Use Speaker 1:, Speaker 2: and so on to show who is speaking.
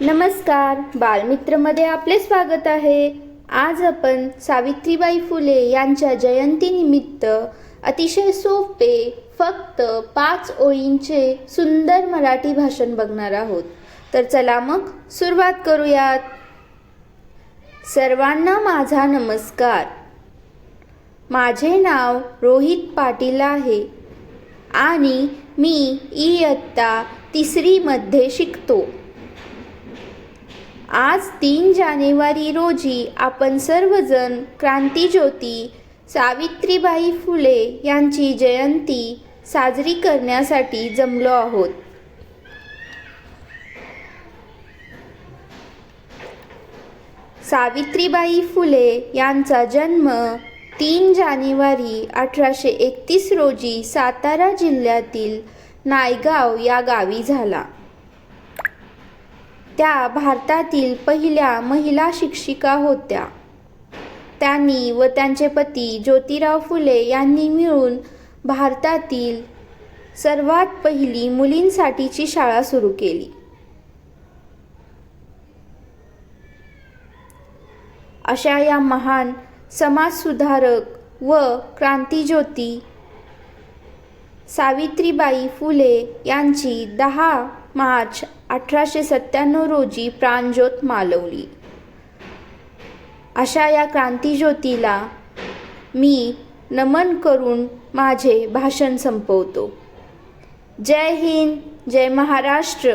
Speaker 1: नमस्कार बालमित्रमध्ये आपले स्वागत आहे. आज आपण सावित्रीबाई फुले यांच्या जयंतीनिमित्त अतिशय सोपे फक्त पाच ओळींचे सुंदर मराठी भाषण बघणार आहोत. तर चला मग सुरुवात करूयात. सर्वांना माझा नमस्कार. माझे नाव रोहित पाटील आहे आणि मी इयत्ता तिसरीमध्ये शिकतो. आज तीन जानेवारी रोजी आपण सर्वजण क्रांतीज्योती सावित्रीबाई फुले यांची जयंती साजरी करण्यासाठी जमलो आहोत. सावित्रीबाई फुले यांचा जन्म तीन जानेवारी अठराशे एकतीस रोजी सातारा जिल्ह्यातील नायगाव या गावी झाला. त्या भारतातील पहिल्या महिला शिक्षिका होत्या. त्यांनी व त्यांचे पती ज्योतिराव फुले यांनी मिळून भारतातील सर्वात पहिली मुलींसाठीची शाळा सुरू केली. अशा या महान समाजसुधारक व क्रांतीज्योती सावित्रीबाई फुले यांची दहा मार्च अठराशे सत्त्याण्णव रोजी प्राणज्योत मालवली. अशा या क्रांतीज्योतीला मी नमन करून माझे भाषण संपवतो. जय हिंद जय महाराष्ट्र.